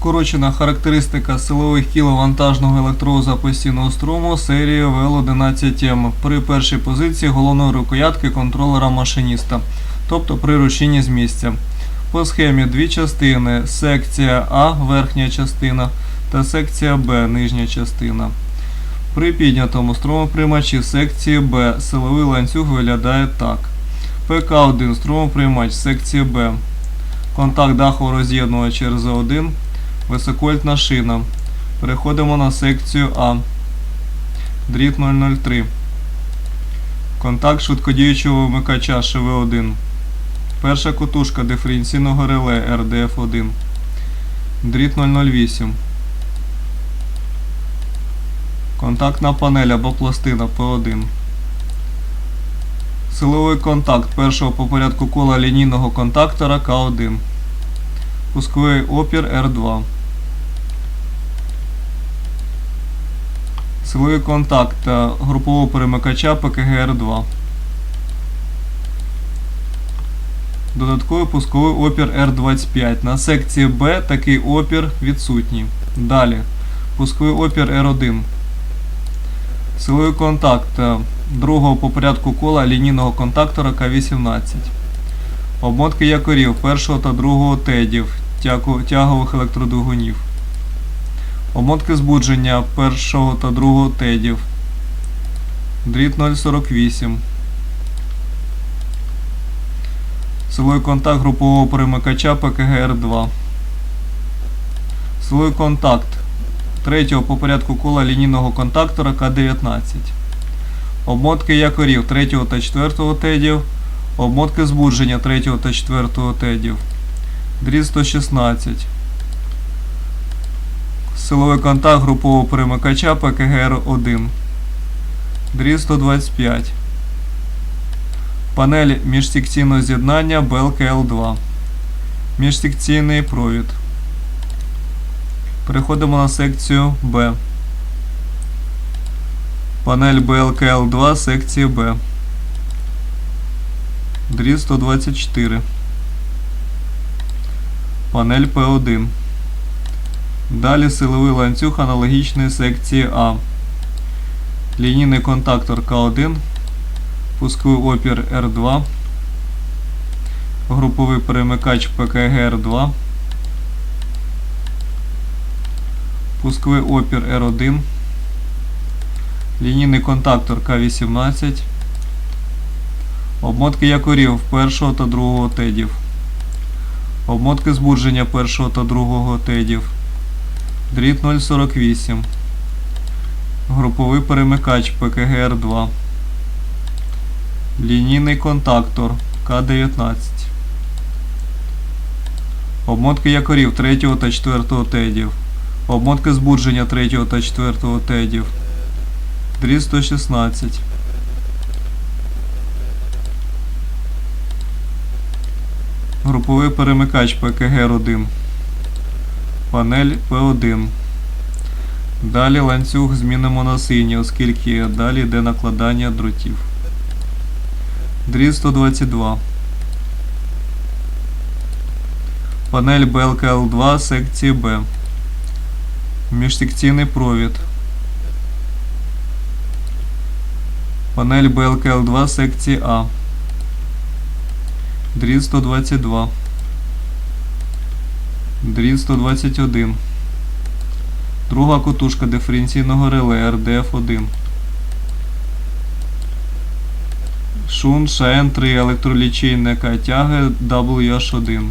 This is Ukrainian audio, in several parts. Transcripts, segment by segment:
Скорочена характеристика силових кіл вантажного електровоза постійного струму серії ВЛ-11М при першій позиції головної рукоятки контролера машиніста, тобто при рушінні з місця. По схемі дві частини: секція А верхня частина та секція Б нижня частина. При піднятому струмоприймачі секції Б силовий ланцюг виглядає так. ПК1 струмоприймач секції Б. Контакт дахового роз'єднувача РЗ1, високольтна шина. Переходимо на секцію А. Дріт 003. Контакт швидкодіючого вимикача ШВ1. Перша котушка диференційного реле РДФ1. Дріт 008. Контактна панель або пластина П1. Силовий контакт першого по порядку кола лінійного контактора К1. Пусковий опір R2. Силовий контакт групового перемикача ПКГ-Р2. Додатковий пусковий опір R25. На секції Б такий опір відсутній. Далі. Пусковий опір R1. Силовий контакт другого по порядку кола лінійного контактора К18. Обмотки якорів першого та другого тедів тягових електродвигунів. Обмотки збудження першого та другого тедів. Дріт 048. Силовий контакт групового перемикача ПКГР2. Силовий контакт третього по порядку кола лінійного контактора К19. Обмотки якорів 3 та 4 тедів. Обмотки збудження 3 та 4 тедів. Дріт 116. Силовий контакт групового перемикача ПКГР1. Дріт 125. Панель міжсекційного з'єднання БЛКЛ2. Міжсекційний провід. Переходимо на секцію Б. Панель BLKL2 секції Б. Дріт 124. Панель П1. Далі силовий ланцюг аналогічної секції А. Лінійний контактор К1. Пусковий опір R2. Груповий перемикач ПКГ-Р2. Пусковий опір R1. Лінійний контактор К18. Обмотки якорів першого та другого тедів. Обмотки збудження першого та другого тедів. Дріт 048. Груповий перемикач ПКГР2. Лінійний контактор К19. Обмотки якорів 3 та 4 тедів. Обмотки збудження 3 та 4 тедів. Дріт 116. Груповий перемикач ПКГ-1. Панель П1. Далі ланцюг змінимо на синій, оскільки далі йде накладання дротів. Дріт 122. Панель БЛКЛ2 секції Б. Міжсекційний провід. Панель БЛКЛ2 секції А. Дріт 122. Дріт 121. Друга котушка диференційного реле РДФ1. Шун ШН 3 електролічильника тяги WH1.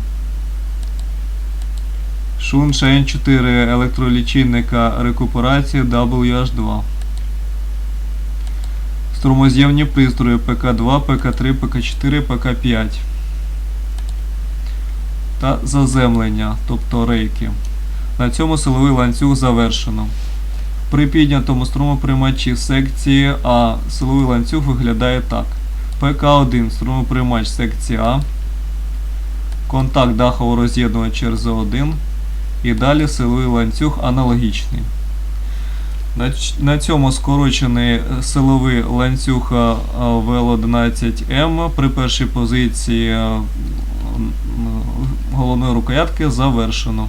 Шун ШН 4 електролічильника рекуперації WH2. Струмоз'ємні пристрої ПК2, ПК3, ПК4, ПК5. Та заземлення, тобто рейки. На цьому силовий ланцюг завершено. При піднятому струмоприймачі секції А силовий ланцюг виглядає так. ПК1 струмоприймач секції А. Контакт дахового роз'єднувача РЗ1. І далі силовий ланцюг аналогічний. На, цьому скорочений силовий ланцюг е, ВЛ11М при першій позиції головної рукоятки завершено.